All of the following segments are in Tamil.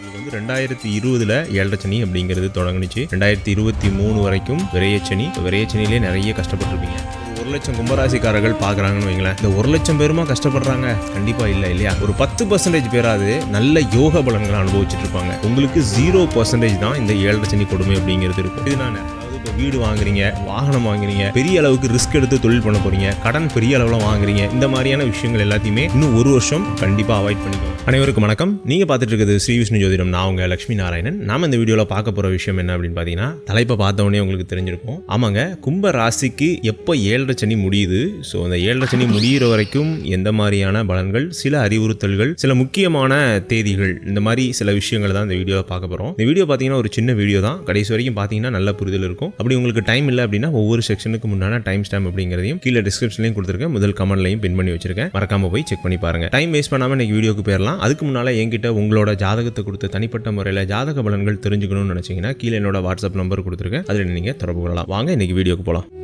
இது வந்து ரெண்டாயிரத்தி இருபதுல ஏழரை அப்படிங்கிறது தொடங்குனுச்சு. ரெண்டாயிரத்தி இருபத்தி மூணு வரைக்கும் விரையச்சனி விரையச்சனிலே நிறைய கஷ்டப்பட்டிருப்பீங்க. ஒரு லட்சம் கும்பராசிக்காரர்கள் பார்க்குறாங்கன்னு வைங்களேன். இந்த ஒரு லட்சம் பேருமா கஷ்டப்படுறாங்க? கண்டிப்பா இல்லை இல்லையா? ஒரு பத்து பர்சன்டேஜ் பேராது நல்ல யோக பலன்களை அனுபவிச்சுட்டு இருப்பாங்க. உங்களுக்கு ஜீரோ பர்சன்டேஜ் தான் இந்த ஏழரை சனி கொடுமை அப்படிங்கிறது இருக்கும். இது நான் இப்போ வீடு வாங்குறீங்க வாகனம் வாங்குறீங்க பெரிய அளவுக்கு ரிஸ்க் எடுத்து தொழில் பண்ண போறீங்க கடன் பெரிய அளவில் வாங்குறீங்க இந்த மாதிரியான விஷயங்கள் எல்லாத்தையுமே இன்னும் ஒரு வருஷம் கண்டிப்பாக அவாய்ட் பண்ணிக்கோங்க. அனைவருக்கும் வணக்கம். நீங்க பார்த்துட்டு இருக்கிறது ஸ்ரீ விஷ்ணு ஜோதிடம். நான் உங்க லட்சுமி நாராயணன். நாம இந்த வீடியோவில் பார்க்க போற விஷயம் என்ன அப்படின்னு பார்த்தீங்கன்னா தலைப்பை பார்த்த உடனே உங்களுக்கு தெரிஞ்சிருக்கும். ஆமாங்க கும்ப ராசிக்கு எப்போ ஏழரை சனி முடியுது? ஸோ அந்த ஏழரை சனி முடியிற வரைக்கும் எந்த மாதிரியான பலன்கள் சில அறிவுறுத்தல்கள் சில முக்கியமான தேதிகள் இந்த மாதிரி சில விஷயங்கள் தான் இந்த வீடியோவை பார்க்க போகிறோம் இந்த வீடியோ பார்த்தீங்கன்னா ஒரு சின்ன வீடியோ தான். கடைசி வரைக்கும் பார்த்தீங்கன்னா நல்ல புரிதல் இருக்கும். அப்படி உங்களுக்கு டைம் இல்லை அப்படின்னா ஒவ்வொரு செக்ஷனுக்கு முன்னான டைம் ஸ்டாம்ப் அப்படிங்கிறதையும் கீழே டிஸ்கிரிப்ஷன்லையும் கொடுத்துருக்கேன். முதல் கமெண்ட்லையும் பின் பண்ணி வச்சிருக்கேன். மறக்காம போய் செக் பண்ணி பாருங்க. டைம் வேஸ்ட் பண்ணாமல் இன்னைக்கு வீடியோக்கு போயிடலாம் அதுக்கு முன்னால் என்கிட்ட உங்களோட ஜாதகத்தை கொடுத்து தனிப்பட்ட முறையில் ஜாதக பலன்கள் தெரிஞ்சுக்கணும்னு நினச்சிங்கன்னா கீழே என்னோட வாட்ஸ்அப் நம்பர் கொடுத்துருக்கேன். அதில் நீங்கள் தொடர்பு கொள்ளலாம். வாங்க இன்னைக்கு வீடியோக்கு போகலாம்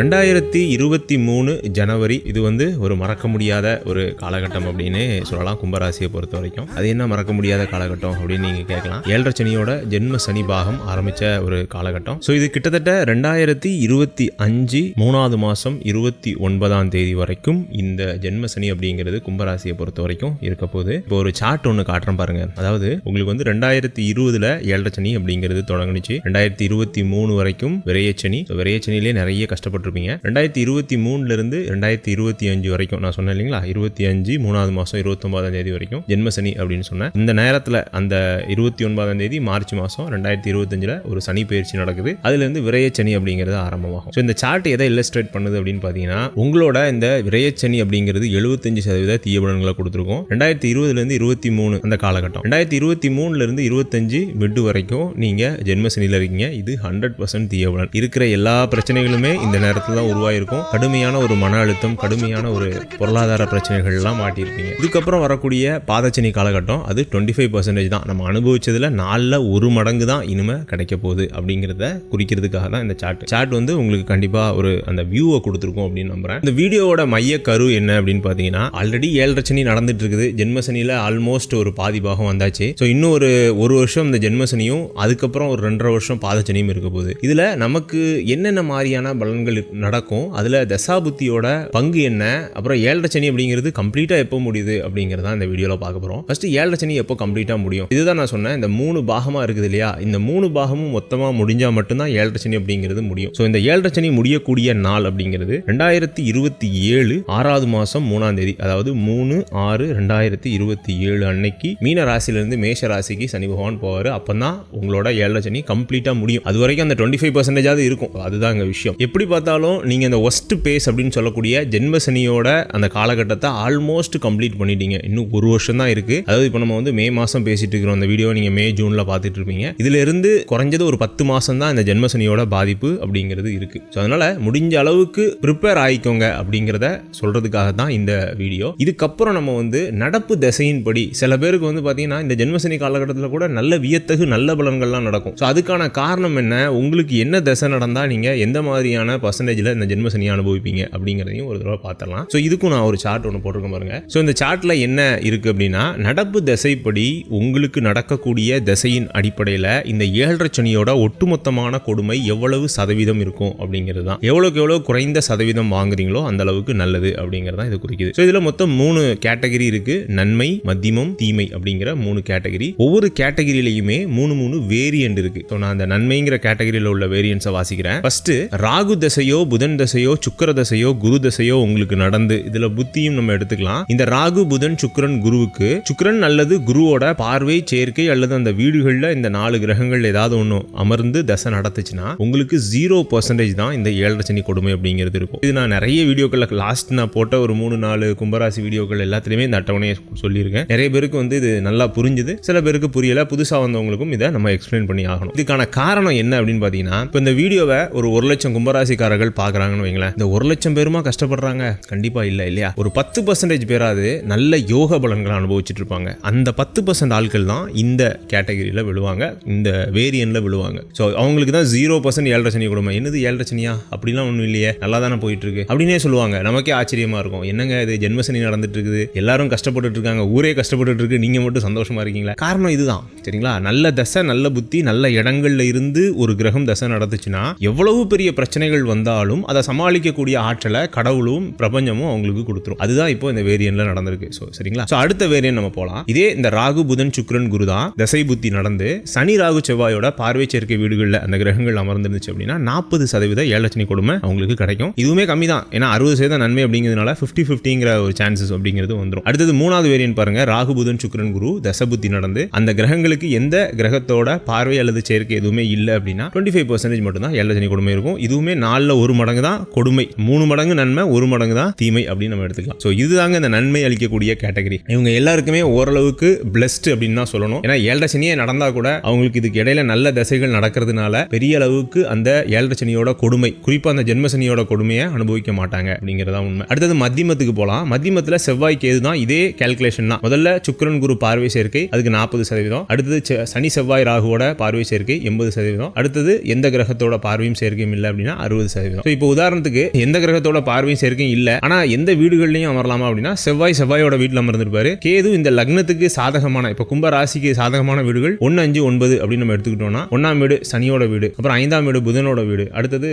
ரெண்டாயிரத்தி இருபத்தி மூணு ஜனவரி இது வந்து ஒரு மறக்க முடியாத ஒரு காலகட்டம் அப்படின்னு சொல்லலாம் கும்பராசியை பொறுத்த வரைக்கும். அது என்ன மறக்க முடியாத காலகட்டம் அப்படின்னு நீங்கள் கேட்கலாம். ஏழரை சனியோட ஜென்ம சனி பாகம் ஆரம்பித்த ஒரு காலகட்டம். ஸோ இது கிட்டத்தட்ட ரெண்டாயிரத்தி இருபத்தி அஞ்சு மூணாவது மாதம் இருபத்தி ஒன்பதாம் தேதி வரைக்கும் இந்த ஜென்ம சனி அப்படிங்கிறது கும்பராசியை பொறுத்த வரைக்கும் இருக்க போது இப்போ ஒரு சார்ட் ஒன்று காட்டுறேன் பாருங்க. அதாவது உங்களுக்கு வந்து ரெண்டாயிரத்தி இருபதுல ஏழரை சனி அப்படிங்கிறது தொடங்குனுச்சு. ரெண்டாயிரத்தி இருபத்தி மூணு வரைக்கும் விரையச்சனி விரையச்சனிலே நிறைய கஷ்டப்பட்டு கஷ்டப்பட்டிருப்பீங்க ரெண்டாயிரத்தி இருபத்தி மூணுல இருந்து ரெண்டாயிரத்தி இருபத்தி அஞ்சு வரைக்கும் நான் சொன்னேன் இல்லைங்களா? இருபத்தி அஞ்சு மூணாவது மாதம் இருபத்தொன்பதாம் தேதி வரைக்கும் ஜென்மசனி அப்படின்னு சொன்னேன். இந்த நேரத்தில் அந்த இருபத்தி ஒன்பதாம் தேதி மார்ச் மாதம் ரெண்டாயிரத்தி இருபத்தஞ்சில் ஒரு சனி பயிற்சி நடக்குது. அதுலேருந்து விரையச்சனி அப்படிங்கிறது ஆரம்பமாகும். ஸோ இந்த சார்ட் எதை இல்லஸ்ட்ரேட் பண்ணுது அப்படின்னு பார்த்தீங்கன்னா உங்களோட இந்த விரையச்சனி அப்படிங்கிறது எழுபத்தஞ்சு சதவீத தீயபலன்களை கொடுத்துருக்கோம். ரெண்டாயிரத்தி இருபதுலேருந்து இருபத்தி மூணு அந்த காலகட்டம். ரெண்டாயிரத்தி இருபத்தி மூணுலேருந்து இருபத்தஞ்சு மிட்டு வரைக்கும் நீங்கள் ஜென்மசனியில் இருக்கீங்க. இது ஹண்ட்ரட் பர்சன்ட் தீயபலன் இருக்கிற எல்லா பிரச்சனைகளுமே இந்த நேரத்தில் தான் உருவாயிருக்கும். கடுமையான ஒரு மன அழுத்தம் கடுமையான ஒரு பொருளாதார பிரச்சனைகள்லாம் மாட்டியிருப்பீங்க. இதுக்கப்புறம் வரக்கூடிய பாதச்சனி காலகட்டம் அது டுவெண்ட்டி ஃபைவ் பர்சன்டேஜ் தான். நம்ம அனுபவிச்சதில் நாலில் ஒரு மடங்கு தான் இனிமேல் கிடைக்க போகுது அப்படிங்கிறத குறிக்கிறதுக்காக தான் இந்த சார்ட் சார்ட் வந்து உங்களுக்கு கண்டிப்பாக ஒரு அந்த வியூவை கொடுத்துருக்கோம் அப்படின்னு நம்புறேன். இந்த வீடியோவோட மைய கரு என்ன அப்படின்னு பார்த்தீங்கன்னா ஆல்ரெடி ஏழரை சனி நடந்துட்டு இருக்குது ஜென்மசனியில் ஆல்மோஸ்ட் ஒரு பாதி பாகம் வந்தாச்சு. ஸோ இன்னும் ஒரு ஒரு வருஷம் இந்த ஜென்மசனியும் அதுக்கப்புறம் ஒரு ரெண்டரை வருஷம் பாதச்சனியும் இருக்க போகுது. இதில் நமக்கு என்னென்ன மாதிரியான பலன்கள் நடக்கும். அதில் தசாபுத்தியோட பங்கு என்ன? அப்புறம் ஏழரை சனி அப்படிங்கிறது கம்ப்ளீட்டாக எப்போ முடியுது? அப்படிங்கிறத இந்த வீடியோவில் பார்க்க போகிறோம் ஃபஸ்ட்டு ஏழரை சனி எப்போ கம்ப்ளீட்டாக முடியும்? இதுதான் நான் சொன்னேன் இந்த மூணு பாகமாக இருக்குது இல்லையா? இந்த மூணு பாகமும் மொத்தமாக முடிஞ்சால் மட்டும்தான் ஏழரை சனி அப்படிங்கிறது முடியும். ஸோ இந்த ஏழரை சனி முடியக்கூடிய நாள் அப்படிங்கிறது ரெண்டாயிரத்தி இருபத்தி ஏழு ஆறாவது மாதம் மூணாம் தேதி அதாவது மூணு ஆறு ரெண்டாயிரத்தி இருபத்தி ஏழு அன்னைக்கு மீன ராசியிலிருந்து மேஷ ராசிக்கு சனி பகவான் போவார். அப்போ தான் உங்களோட ஏழரை சனி கம்ப்ளீட்டாக முடியும். அது வரைக்கும் அந்த டுவெண்ட்டி ஃபைவ் பர்சன்டேஜாவது இருக்கும். அதுதான் விஷயம். எப்படி பார்த்தா பார்த்தாலும் நீங்கள் இந்த ஒஸ்ட் பேஸ் அப்படின்னு சொல்லக்கூடிய ஜென்மசனியோட அந்த காலகட்டத்தை ஆல்மோஸ்ட் கம்ப்ளீட் பண்ணிட்டீங்க. இன்னும் ஒரு வருஷம் தான் இருக்குது அதாவது இப்போ நம்ம வந்து மே மாதம் பேசிட்டு இருக்கிறோம். அந்த வீடியோ நீங்கள் மே ஜூனில் பார்த்துட்டு இருப்பீங்க. இதுல இருந்து குறைஞ்சது ஒரு பத்து மாதம் தான் இந்த ஜென்மசனியோட பாதிப்பு அப்படிங்கிறது இருக்குது ஸோ அதனால் முடிஞ்ச அளவுக்கு ப்ரிப்பேர் ஆகிக்கோங்க அப்படிங்கிறத சொல்கிறதுக்காக தான் இந்த வீடியோ இதுக்கப்புறம் நம்ம வந்து நடப்பு திசையின்படி சில பேருக்கு வந்து பார்த்தீங்கன்னா இந்த ஜென்மசனி காலகட்டத்தில் கூட நல்ல வியத்தகு நல்ல பலன்கள்லாம் நடக்கும். ஸோ அதுக்கான காரணம் என்ன? உங்களுக்கு என்ன திசை நடந்தால் நீங்கள் எந்த மாதிரியான பர்சன்டேஜில் இந்த ஜென்மசனியை அனுபவிப்பீங்க அப்படிங்கிறதையும் ஒரு தடவை பார்த்துடலாம். ஸோ இதுக்கும் நான் ஒரு சார்ட் ஒன்று போட்டிருக்கேன் பாருங்க. ஸோ இந்த சார்ட்டில் என்ன இருக்குது அப்படின்னா நடப்பு திசைப்படி உங்களுக்கு நடக்கக்கூடிய திசையின் அடிப்படையில் இந்த ஏழரை சனியோட ஒட்டுமொத்தமான கொடுமை எவ்வளவு சதவீதம் இருக்கும் அப்படிங்கிறது தான். எவ்வளோக்கு எவ்வளோ குறைந்த சதவீதம் வாங்குறீங்களோ அந்த அளவுக்கு நல்லது அப்படிங்கிறது தான் இது குறிக்குது. ஸோ இதில் மொத்தம் மூணு கேட்டகரி இருக்கு. நன்மை மத்தியமம் தீமை அப்படிங்கிற மூணு கேட்டகரி ஒவ்வொரு கேட்டகரியிலையுமே மூணு மூணு வேரியன்ட் இருக்கு. ஸோ நான் அந்த நன்மைங்கிற கேட்டகரியில் உள்ள வேரியன்ஸை வாசிக்கிறேன். ஃபர்ஸ்ட் ராகு தசையோ புதன் தசையோ சுக்கர தசையோ குரு தசையோ உங்களுக்கு நடந்து இதுல புத்தியும் நம்ம எடுத்துக்கலாம். இந்த ராகு புதன் சுக்கரன் குருவுக்கு சுக்கரன் அல்லது குருவோட பார்வை சேர்க்கை அல்லது அந்த வீடுகளில் இந்த நாலு கிரகங்கள் ஏதாவது ஒன்று அமர்ந்து தசை நடத்துச்சுன்னா உங்களுக்கு ஜீரோ பர்சன்டேஜ் தான் இந்த ஏழரை சனி கொடுமை அப்படிங்கிறது இருக்கும். இது நான் நிறைய வீடியோக்களில் லாஸ்ட் நான் போட்ட ஒரு மூணு நாலு கும்பராசி வீடியோக்கள் எல்லாத்துலேயுமே இந்த அட்டவணையை சொல்லியிருக்கேன். நிறைய பேருக்கு வந்து இது நல்லா புரிஞ்சுது. சில பேருக்கு புரியல. புதுசாக வந்தவங்களுக்கும் இதை நம்ம எக்ஸ்பிளைன் பண்ணி ஆகணும். இதுக்கான காரணம் என்ன அப்படின்னு பார்த்தீங்கன்னா இப்போ இந்த வீடியோவை ஒரு ஒரு லட்சம் கும்பராசிக்காரர்கள் ஸ்ட்ரகிள் பார்க்குறாங்கன்னு வைங்களேன். இந்த ஒரு லட்சம் பேருமா கஷ்டப்படுறாங்க? கண்டிப்பாக இல்லை இல்லையா? ஒரு பத்து பர்சன்டேஜ் பேராது நல்ல யோக பலன்களை அனுபவிச்சுட்டு இருப்பாங்க. அந்த பத்து பர்சன்ட் ஆட்கள் தான் இந்த கேட்டகரியில் விழுவாங்க. இந்த வேரியனில் விழுவாங்க. ஸோ அவங்களுக்கு தான் ஜீரோ பர்சன்ட் ஏழரை சனி கொடுமை. என்னது ஏழரை சனியா? அப்படிலாம் ஒன்றும் இல்லையே. நல்லா தானே போயிட்டு இருக்கு அப்படின்னே சொல்லுவாங்க. நமக்கே ஆச்சரியமா இருக்கும். என்னங்க இது? ஜென்மசனி நடந்துட்டு இருக்குது எல்லாரும் கஷ்டப்பட்டுட்டு இருக்காங்க. ஊரே கஷ்டப்பட்டுட்டு இருக்கு. நீங்க மட்டும் சந்தோஷமா இருக்கீங்களா? காரணம் இதுதான். சரிங்களா? நல்ல தசை நல்ல புத்தி நல்ல இடங்கள்ல இருந்து ஒரு கிரகம் தசை நடந்துச்சுன்னா எவ்வளவு பெரிய பிரச்சனைகள் வந்தால் வந்தாலும் அதை சமாளிக்கக்கூடிய ஆற்றலை கடவுளும் பிரபஞ்சமும் அவங்களுக்கு கொடுத்துரும். அதுதான் இப்போ இந்த வேரியன்ல நடந்திருக்கு. ஸோ சரிங்களா? ஸோ அடுத்த வேரியன் நம்ம போகலாம் இதே இந்த ராகு புதன் சுக்ரன் குரு தான் தசை புத்தி நடந்து சனி ராகு செவ்வாயோட பார்வை சேர்க்கை வீடுகளில் அந்த கிரகங்கள் அமர்ந்துருந்துச்சு அப்படின்னா நாற்பது சதவீத ஏழச்சனி கொடுமை அவங்களுக்கு கிடைக்கும். இதுவுமே கம்மி தான். ஏன்னா அறுபது சதவீதம் நன்மை அப்படிங்கிறதுனால ஃபிஃப்டி ஃபிஃப்டிங்கிற ஒரு சான்சஸ் அப்படிங்கிறது வந்துடும் அடுத்தது மூணாவது வேரியன் பாருங்க. ராகு புதன் சுக்ரன் குரு தசபுத்தி நடந்து அந்த கிரகங்களுக்கு எந்த கிரகத்தோட பார்வை அல்லது சேர்க்கை எதுவுமே இல்லை அப்படின்னா டுவெண்ட்டி ஃபைவ் பர்சன்டேஜ் மட்டும் தான் ஏழச்சனி கொடுமை இருக்கும். இதுவுமே நாலில் ஒரு மடங்கு தான் கொடுமை. மூணு மடங்கு நன்மை ஒரு மடங்கு தான் தீமை அப்படின்னு நம்ம எடுத்துக்கலாம். ஸோ இதுதாங்க இந்த நன்மை அளிக்கக்கூடிய கேட்டகரி. இவங்க எல்லாருக்குமே ஓரளவுக்கு பிளஸ்ட் அப்படின்னு தான் சொல்லணும். ஏன்னா ஏழரை சனியே நடந்தால் கூட அவங்களுக்கு இதுக்கு இடையில நல்ல தசைகள் நடக்கிறதுனால பெரிய அளவுக்கு அந்த ஏழரை சனியோட கொடுமை குறிப்பாக அந்த ஜென்மசனியோட கொடுமையை அனுபவிக்க மாட்டாங்க அப்படிங்கிறதா உண்மை. அடுத்தது மத்தியமத்துக்கு போகலாம் மத்தியமத்தில் செவ்வாய் கேது தான் இதே கால்குலேஷன் தான். முதல்ல சுக்கரன் குரு பார்வை சேர்க்கை அதுக்கு நாற்பது சதவீதம். அடுத்தது செ- சனி செவ்வாய் ராகுவோட பார்வை சேர்க்கை எண்பது சதவீதம். அடுத்தது எந்த கிரகத்தோட பார்வையும் சேர்க்கையும் இல்லை அப்படின்னா அறுபது சதவீதம். சதவீதம். இப்போ உதாரணத்துக்கு எந்த கிரகத்தோட பார்வையும் சேர்க்கையும் இல்லை ஆனா எந்த வீடுகள்லையும் அமரலாமா அப்படின்னா செவ்வாய் செவ்வாயோட வீட்டில் அமர்ந்திருப்பாரு. கேது இந்த லக்னத்துக்கு சாதகமான இப்போ கும்ப ராசிக்கு சாதகமான வீடுகள் ஒன்று அஞ்சு ஒன்பது அப்படின்னு நம்ம எடுத்துக்கிட்டோம்னா ஒன்றாம் வீடு சனியோட வீடு அப்புறம் ஐந்தாம் வீடு புதனோட வீடு அடுத்தது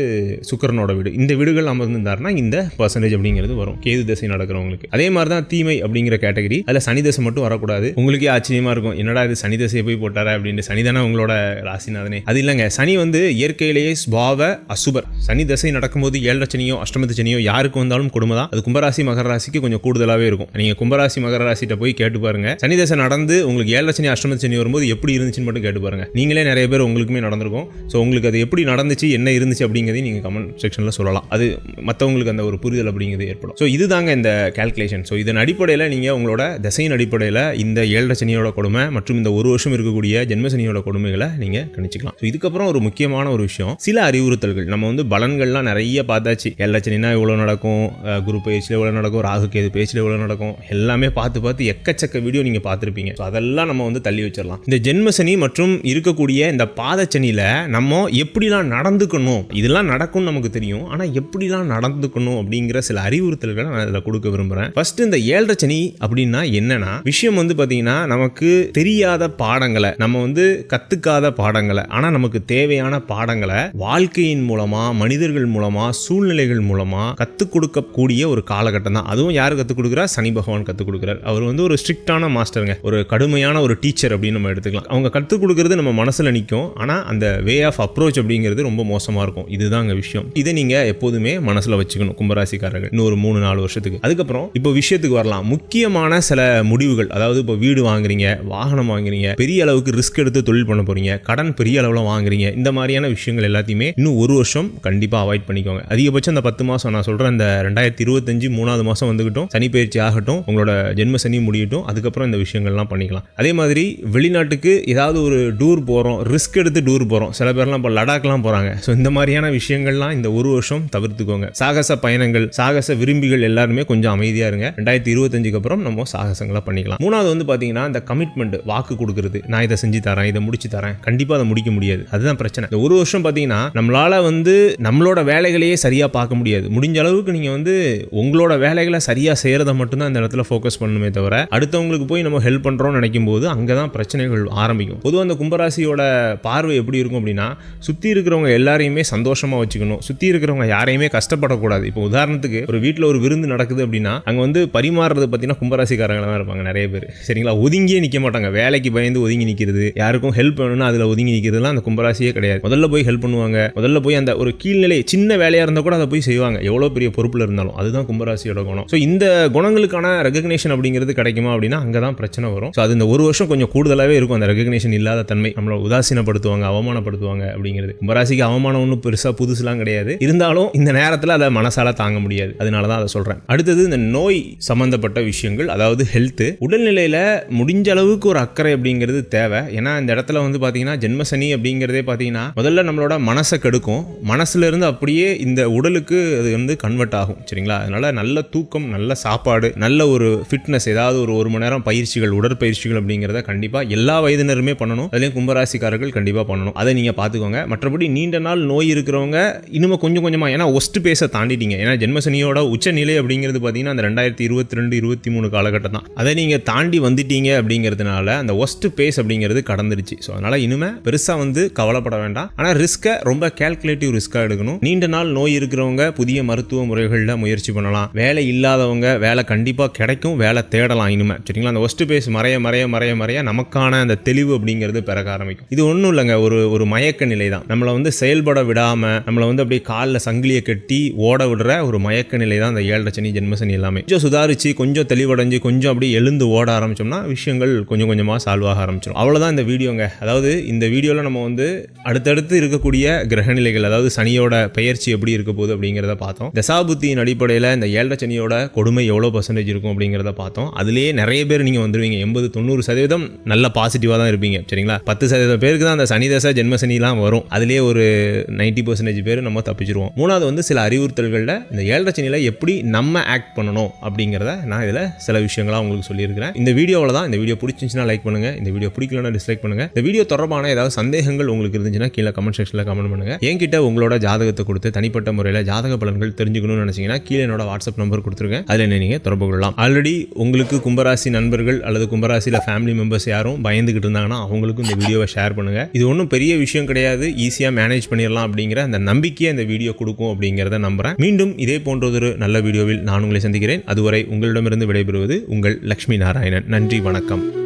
சுக்கரனோட வீடு. இந்த வீடுகள் அமர்ந்திருந்தாருன்னா இந்த பர்சன்டேஜ் அப்படிங்கிறது வரும். கேது தசை நடக்கிறவங்களுக்கு. அதே மாதிரி தான் தீமை அப்படிங்கிற கேட்டகரி அதில் சனி தசை மட்டும் வரக்கூடாது. உங்களுக்கே ஆச்சரியமா இருக்கும். என்னடா இது சனி தசையை போய் போட்டாரா அப்படின்னு சனி தானே உங்களோட ராசிநாதனே. அது இல்லைங்க. சனி வந்து இயற்கையிலேயே ஸ்பாவ அசுபர். சனி தசை நடக்கும்போது ஏழரை சனியோ அஷ்டமத்து சனியோ யாருக்கு வந்தாலும் கொடுமை தான் அது கும்பராசி மகர ராசிக்கு கொஞ்சம் கூடுதலாகவே இருக்கும். நீங்கள் கும்பராசி மகர ராசிட்ட போய் கேட்டு பாருங்க. சனி தசை நடந்து உங்களுக்கு ஏழரை சனி அஷ்டமத்து சனி வரும்போது எப்படி இருந்துச்சுன்னு மட்டும் கேட்டு பாருங்க. நீங்களே நிறைய பேர் உங்களுக்குமே நடந்திருக்கும். ஸோ உங்களுக்கு அது எப்படி நடந்துச்சு என்ன இருந்துச்சு அப்படிங்கிறதையும் நீங்கள் கமெண்ட் செக்ஷனில் சொல்லலாம். அது மற்றவங்களுக்கு அந்த ஒரு புரிதல் அப்படிங்கிறது ஏற்படும். ஸோ இதுதாங்க இந்த கால்குலேஷன் ஸோ இதன் அடிப்படையில் நீங்கள் உங்களோட திசையின் அடிப்படையில் இந்த ஏழரை சனியோட கொடுமை மற்றும் இந்த ஒரு வருஷம் இருக்கக்கூடிய ஜென்மசனியோட கொடுமைகளை நீங்கள் கணிச்சிக்கலாம். ஸோ இதுக்கப்புறம் ஒரு முக்கியமான ஒரு விஷயம் சில அறிவுறுத்தல்கள். நம்ம வந்து பலன்கள் பலன்கள்லாம் நிறைய பார்த்தாச்சு. ஏழரை இவ்வளோ நடக்கும்? குரூப் குரு பயிற்சியில் இவ்வளோ நடக்கும்? ராகு கேது பயிற்சியில் இவ்வளோ நடக்கும்? எல்லாமே பார்த்து பார்த்து எக்கச்சக்க வீடியோ நீங்கள் பார்த்துருப்பீங்க. ஸோ அதெல்லாம் நம்ம வந்து தள்ளி வச்சிடலாம். இந்த ஜென்மசனி மற்றும் இருக்கக்கூடிய இந்த பாதச்சனியில் நம்ம எப்படிலாம் நடந்துக்கணும்? இதெல்லாம் நடக்கும்னு நமக்கு தெரியும். ஆனால் எப்படிலாம் நடந்துக்கணும் அப்படிங்கிற சில அறிவுறுத்தல்களை நான் இதில் கொடுக்க விரும்புகிறேன் ஃபர்ஸ்ட் இந்த ஏழரை சனி அப்படின்னா என்னன்னா விஷயம் வந்து பார்த்தீங்கன்னா நமக்கு தெரியாத பாடங்களை நம்ம வந்து கற்றுக்காத பாடங்களை ஆனால் நமக்கு தேவையான பாடங்களை வாழ்க்கையின் மூலமாக மனிதர்கள் மூலமா சூழ்நிலைகள் மூலமா கற்றுக் கொடுக்கக்கூடிய ஒரு காலகட்டம் தான். அதுவும் யார் கற்றுக் கொடுக்குறா? சனி பகவான் கற்றுக் கொடுக்குறாரு. அவர் வந்து ஒரு ஸ்ட்ரிக்டான மாஸ்டருங்க. ஒரு கடுமையான ஒரு டீச்சர் அப்படின்னு நம்ம எடுத்துக்கலாம். அவங்க கற்றுக் கொடுக்கறது நம்ம மனசில் நிற்கும் ஆனால் அந்த வே ஆஃப் அப்ரோச் அப்படிங்கிறது ரொம்ப மோசமாக இருக்கும். இதுதான் விஷயம். இதை நீங்கள் எப்போதுமே மனசில் வச்சுக்கணும் கும்பராசிக்காரர்கள். இன்னும் ஒரு மூணு நாலு வருஷத்துக்கு. அதுக்கப்புறம் இப்போ விஷயத்துக்கு வரலாம். முக்கியமான சில முடிவுகள். அதாவது இப்போ வீடு வாங்குறீங்க வாகனம் வாங்குறீங்க பெரிய அளவுக்கு ரிஸ்க் எடுத்து தொழில் பண்ண போறீங்க கடன் பெரிய அளவில் வாங்குறீங்க இந்த மாதிரியான விஷயங்கள் எல்லாத்தையுமே இன்னும் ஒரு வருஷம் கண்டிப்பாக அவாய்ட் பண்ணிக்கோங்க. அதிகபட்சம் அந்த பத்து மாதம் நான் சொல்கிறேன் அந்த ரெண்டாயிரத்தி இருபத்தஞ்சு மூணாவது மாதம் வந்துக்கிட்டும் சனி பயிற்சி ஆகட்டும் உங்களோட ஜென்ம சனி முடியட்டும் அதுக்கப்புறம் இந்த விஷயங்கள்லாம் பண்ணிக்கலாம். அதே மாதிரி வெளிநாட்டுக்கு ஏதாவது ஒரு டூர் போகிறோம் ரிஸ்க் எடுத்து டூர் போகிறோம் சில பேர்லாம் இப்போ லடாக்லாம் போகிறாங்க ஸோ இந்த மாதிரியான விஷயங்கள்லாம் இந்த ஒரு வருஷம் தவிர்த்துக்கோங்க. சாகச பயணங்கள் சாகச விரும்பிகள் எல்லாருமே கொஞ்சம் அமைதியாக இருங்க. ரெண்டாயிரத்தி இருபத்தஞ்சுக்கு அப்புறம் நம்ம சாகசங்களாக பண்ணிக்கலாம். மூணாவது வந்து பார்த்தீங்கன்னா இந்த கமிட்மெண்ட் வாக்கு கொடுக்குறது. நான் இதை செஞ்சு தரேன் இதை முடிச்சு தரேன். கண்டிப்பாக அதை முடிக்க முடியாது. அதுதான் பிரச்சனை. இந்த ஒரு வருஷம் பார்த்தீங்கன்னா நம்மளால் வந்து நம்மளோட வேலைகளையே சரியாக பார்க்க முடியாது. முடிஞ்ச அளவுக்கு நீங்கள் வந்து உங்களோட வேலைகளை சரியாக செய்கிறத மட்டும்தான் அந்த இடத்துல ஃபோக்கஸ் பண்ணணுமே தவிர அடுத்தவங்களுக்கு போய் நம்ம ஹெல்ப் பண்ணுறோம்னு நினைக்கும் போது அங்கே தான் பிரச்சனைகள் ஆரம்பிக்கும். பொதுவாக அந்த கும்பராசியோட பார்வை எப்படி இருக்கும் அப்படின்னா சுற்றி இருக்கிறவங்க எல்லாரையுமே சந்தோஷமாக வச்சுக்கணும். சுற்றி இருக்கிறவங்க யாரையுமே கஷ்டப்படக்கூடாது. இப்போ உதாரணத்துக்கு ஒரு வீட்டில் ஒரு விருந்து நடக்குது அப்படின்னா அங்கே வந்து பரிமாறுறது பார்த்தீங்கன்னா கும்பராசிக்காரங்களா தான் இருப்பாங்க நிறைய பேர். சரிங்களா? ஒதுங்கியே நிற்க மாட்டாங்க. வேலைக்கு பயந்து ஒதுங்கி நிற்கிறது யாருக்கும் ஹெல்ப் வேணும்னா அதில் ஒதுங்கி நிற்கிறதுலாம் அந்த கும்பராசியே கிடையாது. முதல்ல போய் ஹெல்ப் பண்ணுவாங்க. முதல்ல போய் அந்த ஒரு கீழ்நிலை சின்ன வேலையாக இருந்தால் கூட அதை போய் செய்வாங்க. எவ்வளோ பெரிய பொறுப்பில் இருந்தாலும். அதுதான் கும்பராசியோட குணம். ஸோ இந்த குணங்களுக்கான ரெகக்னேஷன் அப்படிங்கிறது கிடைக்குமா அப்படின்னா அங்கே தான் பிரச்சனை வரும். ஸோ அது இந்த ஒரு வருஷம் கொஞ்சம் கூடுதலாகவே இருக்கும். அந்த ரெகக்னேஷன் இல்லாத தன்மை நம்மளை உதாசீனப்படுத்துவாங்க அவமானப்படுத்துவாங்க அப்படிங்கிறது. கும்பராசிக்கு அவமானம் ஒன்றும் பெருசாக புதுசுலாம் கிடையாது. இருந்தாலும் இந்த நேரத்தில் அதை மனசால தாங்க முடியாது. அதனால தான் அதை சொல்கிறேன் அடுத்தது இந்த நோய் சம்மந்தப்பட்ட விஷயங்கள் அதாவது ஹெல்த்து உடல்நிலையில் முடிஞ்ச அளவுக்கு ஒரு அக்கறை அப்படிங்கிறது தேவை. ஏன்னா இந்த இடத்துல வந்து பார்த்தீங்கன்னா ஜென்மசனி அப்படிங்கிறதே பார்த்தீங்கன்னா முதல்ல நம்மளோட மனசை கெடுக்கும். மனசுல இருந்து அப்படியே இந்த உடலுக்கு அது வந்து கன்வெர்ட் ஆகும் சரிங்களா? அதனால் நல்ல தூக்கம் நல்ல சாப்பாடு நல்ல ஒரு ஃபிட்னஸ் ஏதாவது ஒரு ஒரு மணி நேரம் பயிற்சிகள் உடற்பயிற்சிகள் அப்படிங்கிறத கண்டிப்பாக எல்லா வயதினருமே பண்ணணும். அதுலேயும் கும்பராசிக்காரர்கள் கண்டிப்பாக பண்ணணும். அதை நீங்கள் பார்த்துக்கோங்க. மற்றபடி நீண்ட நாள் நோய் இருக்கிறவங்க இன்னும் கொஞ்சம் கொஞ்சமாக ஏன்னா ஒஸ்ட் பேஸை தாண்டிட்டீங்க. ஏன்னா ஜென்மசனியோட உச்சநிலை அப்படிங்கிறது பார்த்தீங்கன்னா அந்த ரெண்டாயிரத்தி இருபத்தி ரெண்டு இருபத்தி மூணு காலகட்டம் தான். அதை நீங்கள் தாண்டி வந்துட்டீங்க அப்படிங்கிறதுனால அந்த ஒஸ்ட் பேஸ் அப்படிங்கிறது கடந்துருச்சு. ஸோ அதனால் இனிமேல் பெருசாக வந்து கவலைப்பட வேண்டாம். ஆனால் ரிஸ்க்கை ரொம்ப கேல்குலேட்டிவ் ரிஸ்க்காக எடுக்கணும். நீண்ட நாள் நோய் இருக்கிறவங்க புதிய மருத்துவ முறைகளில் முயற்சி பண்ணலாம். வேலை இல்லாதவங்க வேலை கண்டிப்பாக கிடைக்கும் வேலை தேடலாம் இனிமேல் சரிங்களா? அந்த ஒஸ்ட் பேஸ் மறைய மறைய மறைய மறைய நமக்கான அந்த தெளிவு அப்படிங்கிறது பிறக்க ஆரம்பிக்கும். இது ஒன்றும் இல்லைங்க. ஒரு ஒரு மயக்க நிலை தான் நம்மளை வந்து செயல்பட விடாமல் நம்மளை வந்து அப்படியே காலில் சங்கிலியை கட்டி ஓட விடுற ஒரு மயக்க நிலை தான் அந்த ஏழரை சனி ஜென்மசனி எல்லாமே. கொஞ்சம் சுதாரிச்சு கொஞ்சம் தெளிவடைஞ்சு கொஞ்சம் அப்படியே எழுந்து ஓட ஆரம்பிச்சோம்னா விஷயங்கள் கொஞ்சம் கொஞ்சமாக சால்வ் ஆக ஆரம்பிச்சிடும் அவ்வளோதான் இந்த வீடியோங்க. அதாவது இந்த வீடியோவில் நம்ம வந்து அடுத்தடுத்து இருக்கக்கூடிய கிரகநிலைகள் அதாவது சனியோட பெயர்ச்சி எப்படி இருக்க போகுது அப்படிங்கிறத பார்த்தோம். தசாபுத்தியின் அடிப்படையில் இந்த ஏழரை சனியோட கொடுமை எவ்வளோ பர்சன்டேஜ் இருக்கும் அப்படிங்கிறத பார்த்தோம். அதுலேயே நிறைய பேர் நீங்கள் வந்துருவீங்க. எண்பது தொண்ணூறு சதவீதம் நல்ல பாசிட்டிவாக தான் இருப்பீங்க. சரிங்களா? பத்து சதவீதம் பேருக்கு தான் அந்த சனி தசை ஜென்ம சனிலாம் வரும். அதுலேயே ஒரு நைன்டி பர்சன்டேஜ் பேர் நம்ம தப்பிச்சிருவோம். மூணாவது வந்து சில அறிவுறுத்தல்களில் இந்த ஏழரை சனியில் எப்படி நம்ம ஆக்ட் பண்ணணும் அப்படிங்கிறத நான் இதில் சில விஷயங்களாக உங்களுக்கு சொல்லியிருக்கிறேன். இந்த வீடியோவில் தான் இந்த வீடியோ பிடிச்சிருந்துச்சுன்னா லைக் பண்ணுங்கள் இந்த வீடியோ பிடிக்கலன்னா டிஸ்லைக் பண்ணுங்கள் இந்த வீடியோ தொடர்பான ஏதாவது சந்தேகங்கள் உங்களுக்கு இருந்துச்சுன்னா கீழே கமெண்ட் செக்ஷனில் கமெண்ட் பண்ணுங்கள் என்கிட்ட உங்களோட ஜாதகத்தை கொடுத்து தனிப்பட்ட முறையில் ஜாதக பலன்கள் தெரிஞ்சுக்கணும்னு நினச்சிங்கன்னா கீழே என்னோட வாட்ஸ்அப் நம்பர் கொடுத்துருக்கேன். அதில் என்ன நீங்கள் தொடர்பு கொள்ளலாம். ஆல்ரெடி உங்களுக்கு கும்பராசி நண்பர்கள் அல்லது கும்பராசியில் ஃபேமிலி மெம்பர்ஸ் யாரும் பயந்துகிட்டு இருந்தாங்கன்னா அவங்களுக்கும் இந்த வீடியோவை ஷேர் பண்ணுங்கள் இது ஒன்றும் பெரிய விஷயம் கிடையாது. ஈஸியாக மேனேஜ் பண்ணிடலாம் அப்படிங்கிற அந்த நம்பிக்கையை இந்த வீடியோ கொடுக்கும் அப்படிங்கிறத நம்புகிறேன் மீண்டும் இதே போன்றதொரு நல்ல வீடியோவில் நான் உங்களை சந்திக்கிறேன். அதுவரை உங்களிடமிருந்து விடைபெறுவது உங்கள் லக்ஷ்மி நாராயணன். நன்றி வணக்கம்.